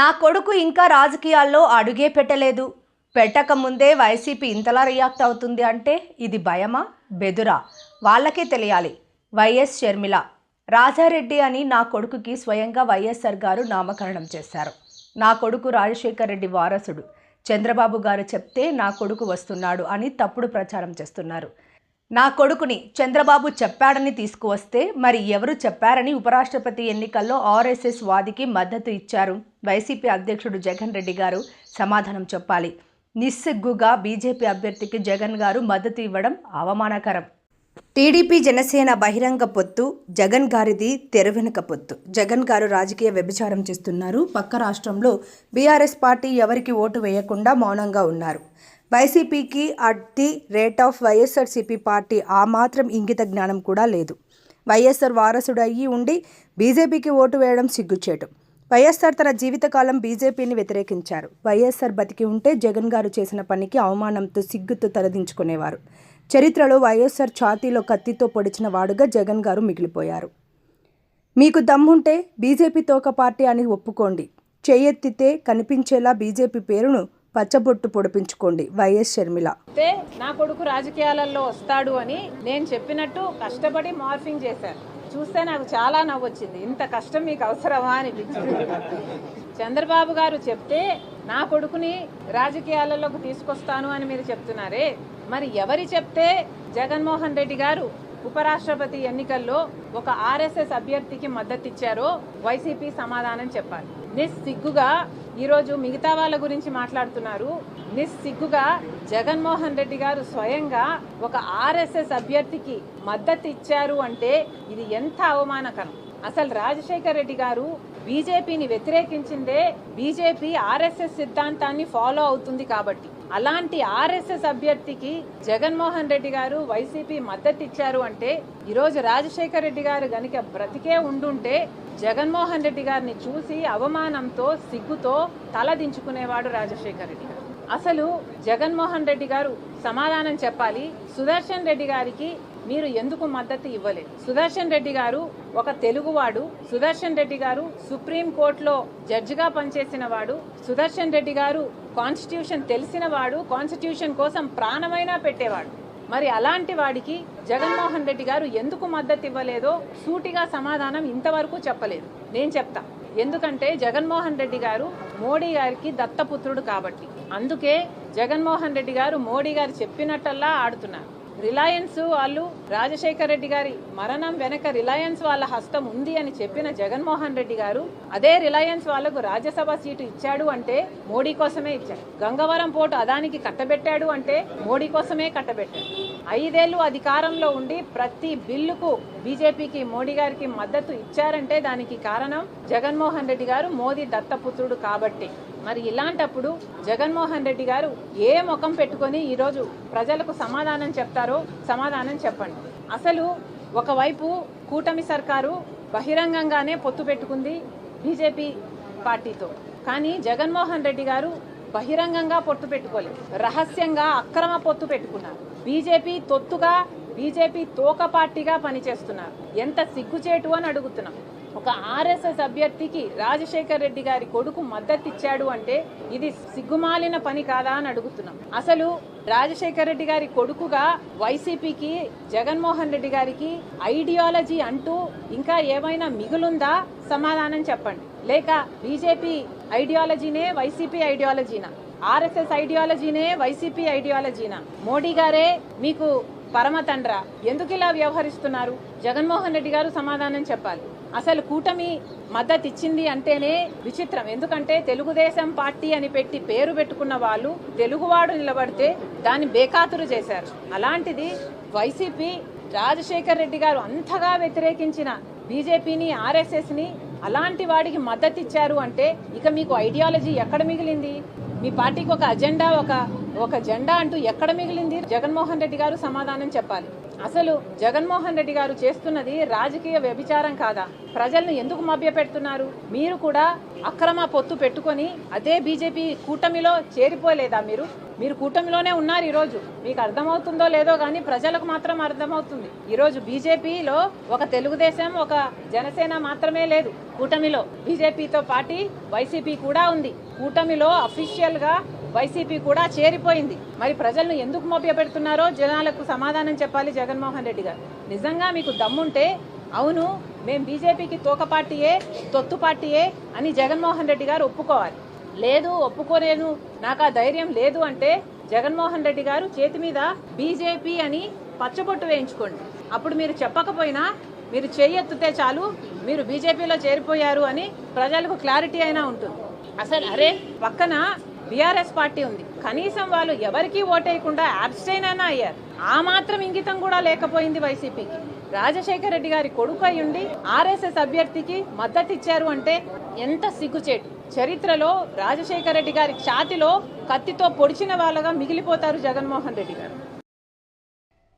నా కొడుకు ఇంకా రాజకీయాల్లో అడుగే పెట్టలేదు. పెట్టక ముందే వైసీపీ ఇంతలా రియాక్ట్ అవుతుంది అంటే ఇది భయమా? బెదురా? వాళ్ళకే తెలియాలి. వైఎస్ షర్మిల. రాజారెడ్డి అని నా కొడుకుకి స్వయంగా వైఎస్ఆర్ గారు నామకరణం చేశారు. నా కొడుకు రాజశేఖర్ రెడ్డి వారసుడు. చంద్రబాబు గారు చెప్తే నా కొడుకు వస్తున్నాడు అని తప్పుడు ప్రచారం చేస్తున్నారు. నా కొడుకుని చంద్రబాబు చెప్పాడని తీసుకువస్తే మరి ఎవరు చెప్పారని ఉపరాష్ట్రపతి ఎన్నికల్లో ఆర్ఎస్ఎస్ వాదికి మద్దతు ఇచ్చారు. వైసీపీ అధ్యక్షుడు జగన్ రెడ్డి గారు సమాధానం చెప్పాలి. నిస్సిగ్గుగా బీజేపీ అభ్యర్థికి జగన్ గారు మద్దతు ఇవ్వడం అవమానకరం. టీడీపీ జనసేన బహిరంగ పొత్తు జగన్ గారిది తెరవెనుక పొత్తు. జగన్ గారు రాజకీయ వ్యభిచారం చేస్తున్నారు. పక్క రాష్ట్రంలో బీఆర్ఎస్ పార్టీ ఎవరికి ఓటు వేయకుండా మౌనంగా ఉన్నారు. వైసీపీకి at the rate of YSRCP party ఆ మాత్రం ఇంగిత జ్ఞానం కూడా లేదు. వైఎస్ఆర్ వారసుడు అయ్యి ఉండి బీజేపీకి ఓటు వేయడం సిగ్గుచేటు. వైఎస్ఆర్ తన జీవితకాలం బీజేపీని వ్యతిరేకించారు. వైఎస్ఆర్ బతికి ఉంటే జగన్ గారు చేసిన పనికి అవమానంతో సిగ్గుతో తలదించుకునేవారు. చరిత్రలో వైఎస్ఆర్ ఛాతీలో కత్తితో పొడిచిన వాడుగా జగన్ గారు మిగిలిపోయారు. మీకు దమ్ముంటే బీజేపీ తోక పార్టీ అని ఒప్పుకోండి. చేయెత్తితే కనిపించేలా బీజేపీ పేరును పచ్చబొట్టు పొడిపించుకోండి. వైఎస్ షర్మిల. అయితే నా కొడుకు రాజకీయాలలో వస్తాడు అని నేను చెప్పినట్టు కష్టపడి మార్ఫింగ్ చేశారు. చూస్తే నాకు చాలా నవ్వొచ్చింది. ఇంత కష్టం మీకు అవసరమా అనిపించింది. చంద్రబాబు గారు చెప్తే నా కొడుకుని రాజకీయాలలోకి తీసుకొస్తాను అని మీరు చెప్తున్నారే. మరి ఎవరి చెప్తే జగన్మోహన్ రెడ్డి గారు ఉపరాష్ట్రపతి ఎన్నికల్లో ఒక ఆర్ఎస్ఎస్ అభ్యర్థికి మద్దతు ఇచ్చారో వైసీపీ సమాధానం చెప్పాలి. నిస్సిగ్గుగా ఈరోజు మిగతా వాళ్ళ గురించి మాట్లాడుతున్నారు. నిస్సిగ్గుగా జగన్మోహన్ రెడ్డి గారు స్వయంగా ఒక ఆర్ఎస్ఎస్ అభ్యర్థికి మద్దతు ఇచ్చారు అంటే ఇది ఎంత అవమానకరం. అసలు రాజశేఖర్ రెడ్డి గారు బీజేపీని వ్యతిరేకించిందే బీజేపీ ఆర్ఎస్ఎస్ సిద్ధాంతాన్ని ఫాలో అవుతుంది కాబట్టి. అలాంటి ఆర్ఎస్ఎస్ అభ్యర్థికి జగన్మోహన్ రెడ్డి గారు వైసీపీ మద్దతు ఇచ్చారు అంటే ఈరోజు రాజశేఖర్ రెడ్డి గారు గనుక బ్రతికే ఉండుంటే జగన్మోహన్ రెడ్డి గారిని చూసి అవమానంతో సిగ్గుతో తలదించుకునేవాడు రాజశేఖర రాజశేఖర్ రెడ్డి గారు. అసలు జగన్మోహన్ రెడ్డి గారు సమాధానం చెప్పాలి. సుదర్శన్ రెడ్డి గారికి మీరు ఎందుకు మద్దతు ఇవ్వలేదు? సుదర్శన్ రెడ్డి గారు ఒక తెలుగువాడు. సుదర్శన్ రెడ్డి గారు సుప్రీం కోర్టులో జడ్జిగా పనిచేసిన వాడు. సుదర్శన్ రెడ్డి గారు కాన్స్టిట్యూషన్ తెలిసిన వాడు. కాన్స్టిట్యూషన్ కోసం ప్రాణమైనా పెట్టేవాడు. మరి అలాంటి వాడికి జగన్మోహన్ రెడ్డి గారు ఎందుకు మద్దతు ఇవ్వలేదో సూటిగా సమాధానం ఇంతవరకు చెప్పలేదు. నేను చెప్తా. ఎందుకంటే జగన్మోహన్ రెడ్డి గారు మోడీ గారికి దత్తపుత్రుడు కాబట్టి. అందుకే జగన్మోహన్ రెడ్డి గారు మోడీ గారు చెప్పినట్టల్లా ఆడుతున్నారు. రిలయన్స్ వాళ్ళు రాజశేఖర్ రెడ్డి గారి మరణం వెనక రిలయన్స్ వాళ్ళ హస్తం ఉంది అని చెప్పిన జగన్మోహన్ రెడ్డి గారు అదే రిలయన్స్ వాళ్ళకు రాజ్యసభ సీటు ఇచ్చాడు అంటే మోడీ కోసమే ఇచ్చాడు గంగవరం పోటు అదానికి కట్టబెట్టాడు అంటే మోడీ కోసమే కట్టబెట్టాడు ఐదేళ్ళు అధికారంలో ఉండి ప్రతి బిల్లుకు బీజేపీకి మోడీ గారికి మద్దతు ఇచ్చారంటే దానికి కారణం జగన్మోహన్ రెడ్డి గారు మోదీ దత్తపుత్రుడు కాబట్టి. మరి ఇలాంటప్పుడు జగన్మోహన్ రెడ్డి గారు ఏ ముఖం పెట్టుకొని ఈరోజు ప్రజలకు సమాధానం చెప్తారో సమాధానం చెప్పండి. అసలు ఒకవైపు కూటమి సర్కారు బహిరంగంగానే పొత్తు పెట్టుకుంది బీజేపీ పార్టీతో. కానీ జగన్మోహన్ రెడ్డి గారు బహిరంగంగా పొత్తు పెట్టుకోలేదు. రహస్యంగా అక్రమ పొత్తు పెట్టుకున్నారు. బీజేపీ తొత్తుగా బీజేపీ తోక పార్టీగా పనిచేస్తున్నారు. ఎంత సిగ్గుచేటు అని అడుగుతున్నాం. ఒక ఆర్ఎస్ఎస్ అభ్యర్థికి రాజశేఖర్ రెడ్డి గారి కొడుకు మద్దతు ఇచ్చాడు అంటే ఇది సిగ్గుమాలిన పని కాదా అని అడుగుతున్నాం. అసలు రాజశేఖర్ రెడ్డి గారి కొడుకుగా వైసీపీకి జగన్మోహన్ రెడ్డి గారికి ఐడియాలజీ అంటూ ఇంకా ఏమైనా మిగులుందా? సమాధానం చెప్పండి. లేక బీజేపీ ఐడియాలజీనే వైసీపీ ఐడియాలజీనా? ఆర్ఎస్ఎస్ ఐడియాలజీనే వైసీపీ ఐడియాలజీనా? మోడీ గారే మీకు పరమ తండ్ర. ఎందుకు ఇలా వ్యవహరిస్తున్నారు? జగన్మోహన్ రెడ్డి గారు సమాధానం చెప్పాలి. అసలు కూటమి మద్దతు ఇచ్చింది అంటేనే విచిత్రం. ఎందుకంటే తెలుగుదేశం పార్టీ అని పెట్టి పేరు పెట్టుకున్న వాళ్ళు తెలుగువాడు నిలబడితే దాన్ని బేఖాతురు చేశారు. అలాంటిది వైసీపీ రాజశేఖర్ రెడ్డి గారు అంతగా వ్యతిరేకించిన బీజేపీని ఆర్ఎస్ఎస్ని అలాంటి వాడికి మద్దతు ఇచ్చారు అంటే ఇక మీకు ఐడియాలజీ ఎక్కడ మిగిలింది? మీ పార్టీకి ఒక అజెండా ఒక ఒక జెండా అంటూ ఎక్కడ మిగిలింది? జగన్మోహన్ రెడ్డి గారు సమాధానం చెప్పాలి. అసలు జగన్మోహన్ రెడ్డి గారు చేస్తున్నది రాజకీయ వ్యభిచారం కాదా? ప్రజలను ఎందుకు మభ్యపెడుతున్నారు? మీరు కూడా అక్రమ పొత్తు పెట్టుకొని అదే బీజేపీ కూటమిలో చేరిపోలేదా మీరు? మీరు కూటమిలోనే ఉన్నారు ఈరోజు. మీకు అర్థమవుతుందో లేదో కానీ ప్రజలకు మాత్రం అర్థమవుతుంది. ఈరోజు బీజేపీలో ఒక తెలుగుదేశం ఒక జనసేన మాత్రమే లేదు కూటమిలో. బీజేపీతో పాటి వైసీపీ కూడా ఉంది. కూటమిలో అఫీషియల్గా వైసీపీ కూడా చేరిపోయింది. మరి ప్రజలను ఎందుకు మభ్యపెడుతున్నారో జనాలకు సమాధానం చెప్పాలి జగన్మోహన్ రెడ్డి గారు. నిజంగా మీకు దమ్ముంటే అవును మేము బీజేపీకి తోక పార్టీయే తొత్తు పార్టీయే అని జగన్మోహన్ రెడ్డి గారు ఒప్పుకోవాలి. లేదు ఒప్పుకోలేను నాకు ఆ ధైర్యం లేదు అంటే జగన్మోహన్ రెడ్డి గారు చేతి మీద బీజేపీ అని పచ్చబొట్టు వేయించుకోండి. అప్పుడు మీరు చెప్పకపోయినా మీరు చేయెత్తితే చాలు మీరు బీజేపీలో చేరిపోయారు అని ప్రజలకు క్లారిటీ అయినా ఉంటుంది. అసలు అరే పక్కన బీఆర్ఎస్ పార్టీ ఉంది. కనీసం వాళ్ళు ఎవరికీ ఓటేయకుండా అబ్స్టైన్ అయినా అయ్యారు ఆ మాత్రం ఇంగితం కూడా లేకపోయింది వైసీపీకి. రాజశేఖర రెడ్డి గారి కొడుకు అయ్యుండి ఆర్ఎస్ఎస్ అభ్యర్థికి మద్దతు ఇచ్చారు అంటే ఎంత సిగ్గుచేటు. చరిత్రలో రాజశేఖర రెడ్డి గారి ఛాతిలో కత్తితో పొడిచిన వాళ్ళగా మిగిలిపోతారు జగన్మోహన్ రెడ్డి గారు.